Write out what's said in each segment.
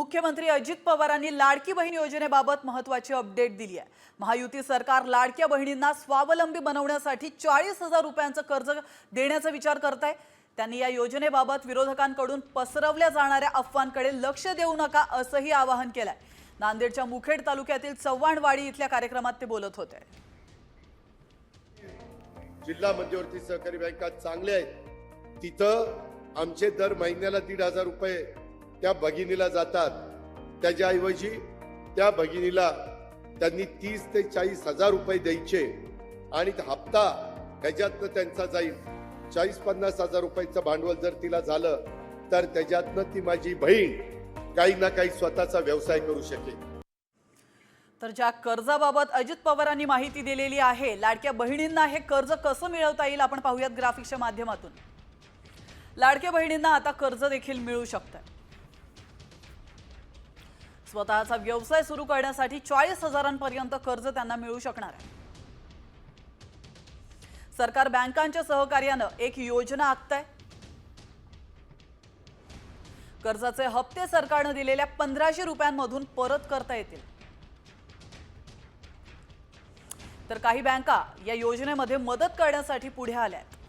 उपमुख्यमंत्री अजित पवारांनी लाडकी बहीण योजनेबाबत महत्वाची अपडेट दिली आहे. महायुती सरकार लाडक्या बहिणींना स्वावलंबी बनवण्यासाठी चाळीस हजार रुपयांचं कर्ज देण्याचा विचार करत आहे त्यांनी या योजनेबाबत विरोधकांकडून पसरवल्या जाणाऱ्या अफवांकडे लक्ष देऊ नका असंही आवाहन केलंय. नांदेडच्या मुखेड तालुक्यातील चव्हाणवाडी इथल्या कार्यक्रमात ते बोलत होते. जिल्हा मध्यवर्ती सहकारी बँका चांगल्या आहेत. तिथं आमचे दर महिन्याला दीड हजार रुपये त्या भगिनीला जातात. त्याच्याऐवजी त्या भगिनीला त्यांनी तीस ते चाळीस हजार रुपये द्यायचे. आणि हप्ता ह्याच्यातनं त्यांचा जाईल. चाळीस पन्नास हजार रुपयाचं भांडवल जर तिला झालं तर त्याच्यातनं ती माझी बहीण काही ना काही स्वतःचा व्यवसाय करू शकेल. तर ज्या कर्जाबाबत अजित पवारांनी माहिती दिलेली आहे लाडक्या बहिणींना हे कर्ज कसं मिळवता येईल आपण पाहूयात ग्राफिक्सच्या माध्यमातून. लाडक्या बहिणींना आता कर्ज देखील मिळू शकतं. स्वतःचा व्यवसाय सुरू करण्यासाठी चाळीस हजारांपर्यंत कर्ज त्यांना मिळू शकणार आहे. सरकार बँकांच्या सहकार्यानं एक योजना आखताय. कर्जाचे हप्ते सरकारनं दिलेल्या पंधराशे रुपयांमधून परत करता येतील. तर काही बँका या योजनेमध्ये मदत करण्यासाठी पुढे आल्या आहेत.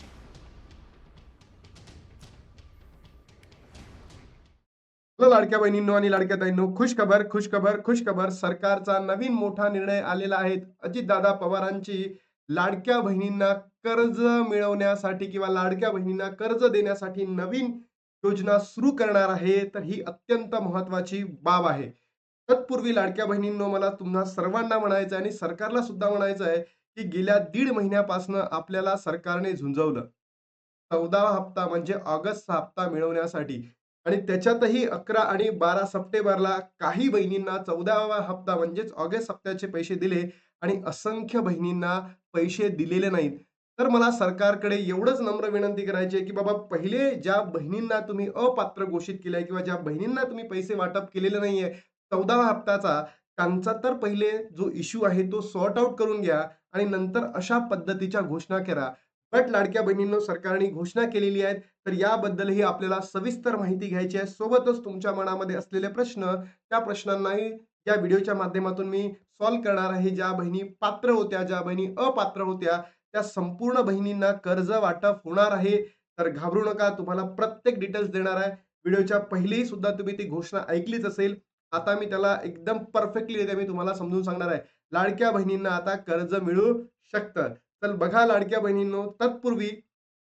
लाडक्या बहिणींनो आणि लाडक्या ताईंनो खुश खबर खुश खबर खुश खबर सरकारचा नवीन मोठा निर्णय आलेला आहे. अजितदादा पवारांची लाडक्या बहिणींना कर्ज मिळवण्यासाठी किंवा लाडक्या बहिणींना कर्ज देण्यासाठी नवीन योजना सुरू करणार आहे तर ही अत्यंत महत्वाची बाब आहे. तत्पूर्वी लाडक्या बहिणींनो मला तुम्हा सर्वांना म्हणायचं आहे आणि सरकारला सुद्धा म्हणायचं आहे की गेल्या दीड महिन्यापासून आपल्याला सरकारने झुंजवलं. चौदावा हप्ता म्हणजे ऑगस्टचा हप्ता मिळवण्यासाठी. आणि त्याच्यातही अकरा आणि बारा सप्टेंबरला काही बहिणींना चौदावा हप्ता म्हणजेच ऑगस्ट हप्त्याचे पैसे दिले आणि असंख्य बहिणींना पैसे दिलेले नाहीत. तर मला सरकारकडे एवढंच नम्र विनंती करायची आहे की बाबा पहिले ज्या बहिणींना तुम्ही अपात्र घोषित केलंय किंवा ज्या बहिणींना तुम्ही पैसे वाटप केलेले नाहीये चौदावा हप्त्याचा त्यांचा तर पहिले जो इश्यू आहे तो सॉर्ट आउट करून घ्या आणि नंतर अशा पद्धतीच्या घोषणा करा. बट लाडक्या बहिणींनो सरकारने घोषणा केलेली आहे तर याबद्दलही आपल्याला सविस्तर माहिती घ्यायची आहे. सोबतच तुमच्या मनामध्ये असलेले प्रश्न त्या प्रश्नांनाही या व्हिडिओच्या माध्यमातून मी सॉल्व्ह करणार आहे. ज्या बहिणी पात्र होत्या ज्या बहिणी अपात्र होत्या त्या संपूर्ण बहिणींना कर्ज वाटप होणार आहे. तर घाबरू नका तुम्हाला प्रत्येक डिटेल्स देणार आहे. व्हिडिओच्या पहिलेही सुद्धा तुम्ही ती घोषणा ऐकलीच असेल. आता मी त्याला एकदम परफेक्टली मी तुम्हाला समजून सांगणार आहे. लाडक्या बहिणींना आता कर्ज मिळू शकतं. तर बघा लाडक्या बहिणींनो तत्पूर्वी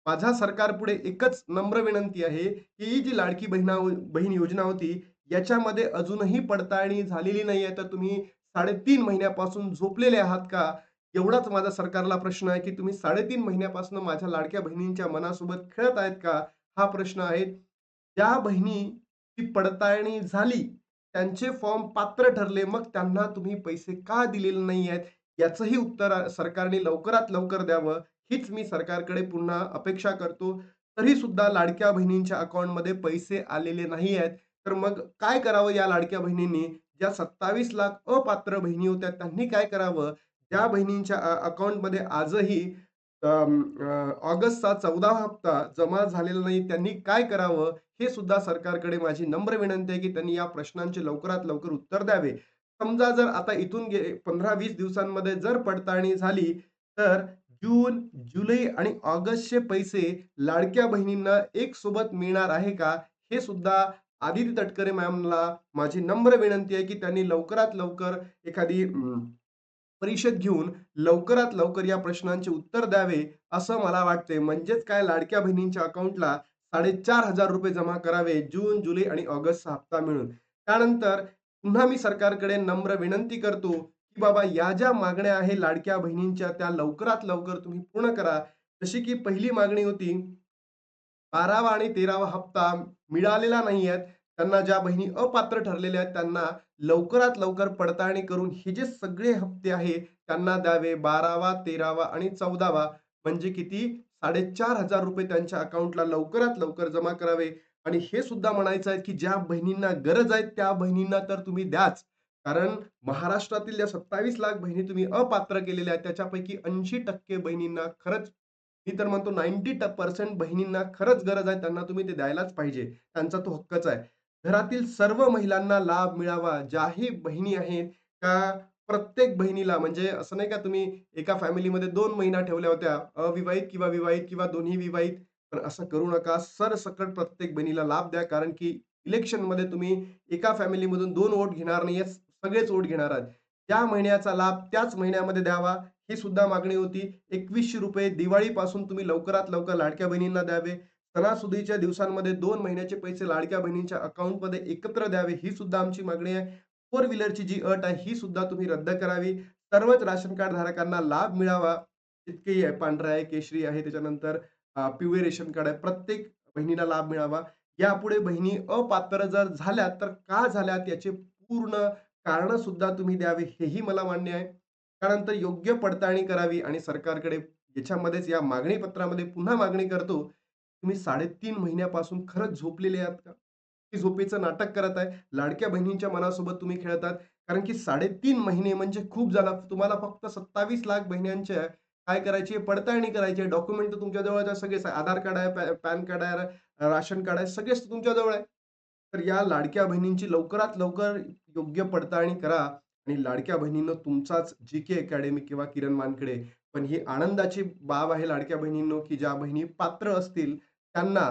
माझ्या सरकारपुढे एकच नम्र विनंती आहे की ही जी लाडकी बहिणा बहीण योजना होती याच्यामध्ये अजूनही पडताळणी झालेली नाही आहे. तर तुम्ही साडेतीन महिन्यापासून झोपलेले आहात का? एवढाच माझा सरकारला प्रश्न आहे की तुम्ही साडेतीन महिन्यापासून माझ्या लाडक्या बहिणींच्या मनासोबत खेळत आहेत का? हा प्रश्न आहे. ज्या बहिणी ती पडताळणी झाली त्यांचे फॉर्म पात्र ठरले मग त्यांना तुम्ही पैसे का दिलेले नाही आहेत? याचंही उत्तर सरकारने लवकरात लवकर द्यावं हीच मी सरकारकडे पुन्हा अपेक्षा करतो. तरी सुद्धा लाडक्या बहिणींच्या अकाउंटमध्ये पैसे आलेले नाही आहेत. तर मग काय करावं या लाडक्या बहिणींनी? ज्या सत्तावीस लाख अपात्र बहिणी होत्या त्यांनी काय करावं? ज्या बहिणींच्या अकाउंटमध्ये आजही ऑगस्टचा चौदा हप्ता जमा झालेला नाही त्यांनी काय करावं? हे सुद्धा सरकारकडे माझी नम्र विनंती आहे की त्यांनी या प्रश्नांचे लवकरात लवकर उत्तर द्यावे. समजा जर आता इथून गे पंधरा वीस दिवसांमध्ये जर पडताळणी झाली तर जून जुलै आणि ऑगस्टचे पैसे लाडक्या बहिणींना एक सोबत मिळणार आहे का? हे सुद्धा आदिती तटकरे मॅमला माझी नम्र विनंती आहे की त्यांनी लवकरात लवकर एखादी परिषद घेऊन लवकरात लवकर या प्रश्नांचे उत्तर द्यावे असं मला वाटते म्हणजेच काय? लाडक्या बहिणींच्या अकाउंटला साडेचार हजार रुपये जमा करावे जून जुलै आणि ऑगस्टचा हप्ता मिळून. त्यानंतर पुन्हा मी सरकारकडे नम्र विनंती करतो की बाबा या ज्या मागण्या आहे लाडक्या बहिणींच्या त्या लवकरात लवकर तुम्ही पूर्ण करा. जशी की पहिली मागणी होती बारावा आणि तेरावा हप्ता मिळालेला नाही आहेत. त्यांना ज्या बहिणी अपात्र ठरलेल्या आहेत त्यांना लवकरात लवकर पडताळणी करून हे जे सगळे हप्ते आहे त्यांना द्यावे. बारावा तेरावा आणि चौदावा म्हणजे किती? साडेचार हजार रुपये त्यांच्या अकाउंटला लवकरात लवकर जमा करावे. आणि हे सुद्धा म्हणायचं आहे की ज्या बहिणींना गरज आहे त्या बहिणींना तर तुम्ही द्याच. कारण महाराष्ट्रातील ज्या सत्तावीस लाख बहिणी तुम्ही अपात्र केलेल्या आहेत त्याच्यापैकी ऐंशी टक्के बहिणींना खरंच मी तर म्हणतो नाईन्टी पर्सेंट बहिणींना खरंच गरज आहे त्यांना तुम्ही ते द्यायलाच पाहिजे. त्यांचा तो हक्कच आहे. घरातील सर्व महिलांना लाभ मिळावा ज्याही बहिणी आहेत का प्रत्येक बहिणीला म्हणजे असं नाही का तुम्ही एका फॅमिलीमध्ये दोन महिना ठेवल्या होत्या अविवाहित किंवा विवाहित किंवा दोन्ही विवाहित पण असं करू नका. सरसकट प्रत्येक बहिणीला लाभ द्या. कारण की इलेक्शनमध्ये तुम्ही एका फॅमिलीमधून दोन वोट घेणार नाही सगळेच वोट घेणार आहात. त्या महिन्याचा लाभ त्याच महिन्यामध्ये द्यावा. ही सुद्धा मागणी होती. एकवीसशे रुपये दिवाळीपासून तुम्ही लवकरात लवकर लाडक्या बहिणींना द्यावे. सणासुदीच्या दिवसांमध्ये दोन महिन्याचे पैसे लाडक्या बहिणींच्या अकाउंटमध्ये एकत्र द्यावे ही सुद्धा आमची मागणी आहे. फोर व्हीलरची जी अट आहे ही सुद्धा तुम्ही रद्द करावी. सर्वच राशन कार्ड धारकांना लाभ मिळावा. जितकेही आहे पांढरा आहे केशरी आहे त्याच्यानंतर पिवळे रेशन कार्ड आहे प्रत्येक बहिणीला लाभ मिळावा. यापुढे बहिणी अपात्र जर झाल्या तर का झाल्यात याचे पूर्ण कारण सुद्धा तुम्ही द्यावे हेही मला मान्य आहे. त्यानंतर योग्य पडताळणी करावी आणि सरकारकडे याच्यामध्येच या मागणी पत्रामध्ये पुन्हा मागणी करतो तुम्ही साडेतीन महिन्यापासून खरंच झोपलेले आहात का? की झोपेचं नाटक करत आहे? लाडक्या बहिणींच्या मनासोबत तुम्ही खेळतात? कारण की साडेतीन महिने म्हणजे खूप झाला. तुम्हाला फक्त सत्तावीस लाख बहिण्यांच्या काय करायची पडताळणी करायची डॉक्युमेंट तर तुमच्या जवळच आहे सगळेच आधार कार्ड आहे पॅन कार्ड आहे राशन कार्ड आहे सगळेच तुमच्या जवळ आहे. तर या लाडक्या बहिणींची लवकरात लवकर योग्य पडताळणी करा आणि लाडक्या बहिणींनो तुमचाच जी के अकॅडमी किंवा किरण मानकडे. पण ही आनंदाची बाब आहे लाडक्या बहिणींनो की ज्या बहिणी पात्र असतील त्यांना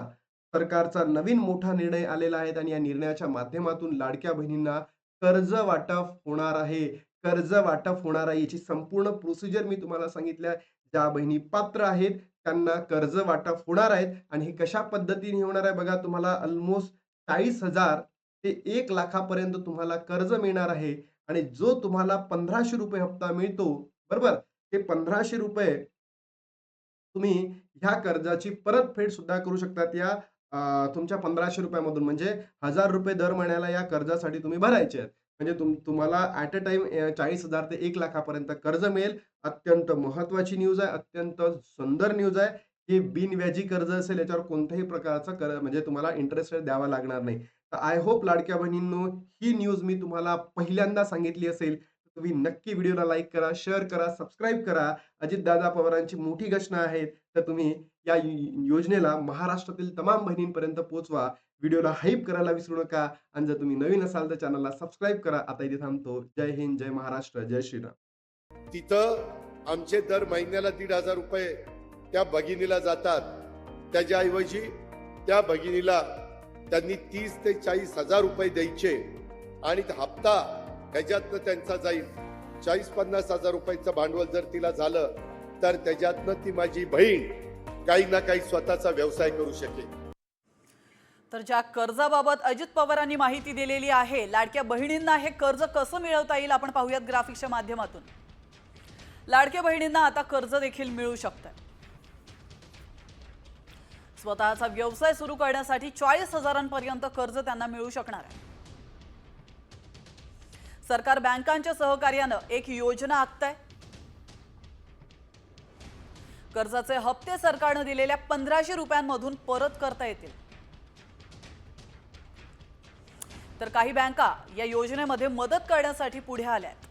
सरकारचा नवीन मोठा निर्णय आलेला आहे आणि या निर्णयाच्या माध्यमातून लाडक्या बहिणींना कर्ज वाटप होणार आहे. कर्ज वाटप होणार आहे याची संपूर्ण प्रोसिजर मी तुम्हाला सांगितल्या. ज्या बहिणी पात्र आहेत त्यांना कर्ज वाटप होणार आहेत आणि हे कशा पद्धतीने होणार आहे बघा तुम्हाला ऑलमोस्ट चाळीस हजार ते एक लाखापर्यंत तुम्हाला कर्ज मिळणार आहे. आणि जो तुम्हाला पंधराशे रुपये हप्ता मिळतो बरोबर? ते पंधराशे रुपये तुम्ही ह्या कर्जाची परतफेड सुद्धा करू शकतात या तुमच्या पंधराशे रुपयामधून म्हणजे हजार रुपये दर महिन्याला या कर्जासाठी तुम्ही भरायचे आहेत. म्हणजे तुम तुम्हाला ॲट अ टाइम चाळीस हजार ते एक लाखापर्यंत कर्ज मिळेल. अत्यंत महत्वाची न्यूज आहे अत्यंत सुंदर न्यूज आहे. हे बिनव्याजी कर्ज असेल याच्यावर कोणत्याही प्रकारचं कर म्हणजे तुम्हाला इंटरेस्ट द्यावा लागणार नाही. तर आय होप लाडक्या बहिणींनो ही न्यूज मी तुम्हाला पहिल्यांदा सांगितली असेल. तुम्ही नक्की व्हिडिओला लाईक करा शेअर करा सबस्क्राईब करा. अजितदादा पवारांची मोठी घटना आहे. तर तुम्ही या योजनेला महाराष्ट्रातील तमाम बहिणींपर्यंत पोहोचवा व्हिडिओला हाईप करायला विसरू नका. आणि जर तुम्ही नवीन असाल तर चॅनलला सबस्क्राईब करा. आता इथे थांबतो. जय हिंद जय महाराष्ट्र जय श्रीराम. तिथं आमचे दर महिन्याला दीड हजार रुपये त्या भगिनीला जातात. त्याच्याऐवजी त्या भगिनीला त्यांनी तीस ते चाळीस हजार रुपये द्यायचे. आणि हप्ता ह्याच्यातनं त्यांचा जाईल. चाळीस पन्नास हजार रुपयाचं भांडवल जर तिला झालं तर त्याच्यातनं ती माझी बहीण काही ना काही स्वतःचा व्यवसाय करू शकेल. तर ज्या कर्जाबाबत अजित पवारांनी माहिती दिलेली आहे लाडक्या बहिणींना हे कर्ज कसं मिळवता येईल आपण पाहूयात ग्राफिक्सच्या माध्यमातून. लाडक्या बहिणींना आता कर्ज देखील मिळू शकतं स्वतःचा व्यवसाय सुरू करण्यासाठी चाळीस हजारांपर्यंत कर्ज त्यांना मिळू शकणार आहे. सरकार बँकांच्या सहकार्यानं एक योजना आखत कर्जाचे हप्ते सरकारनं दिलेल्या पंधराशे रुपयांमधून परत करता येतील. तर काही बँका या योजनेमध्ये मदत करण्यासाठी पुढे आल्या आहेत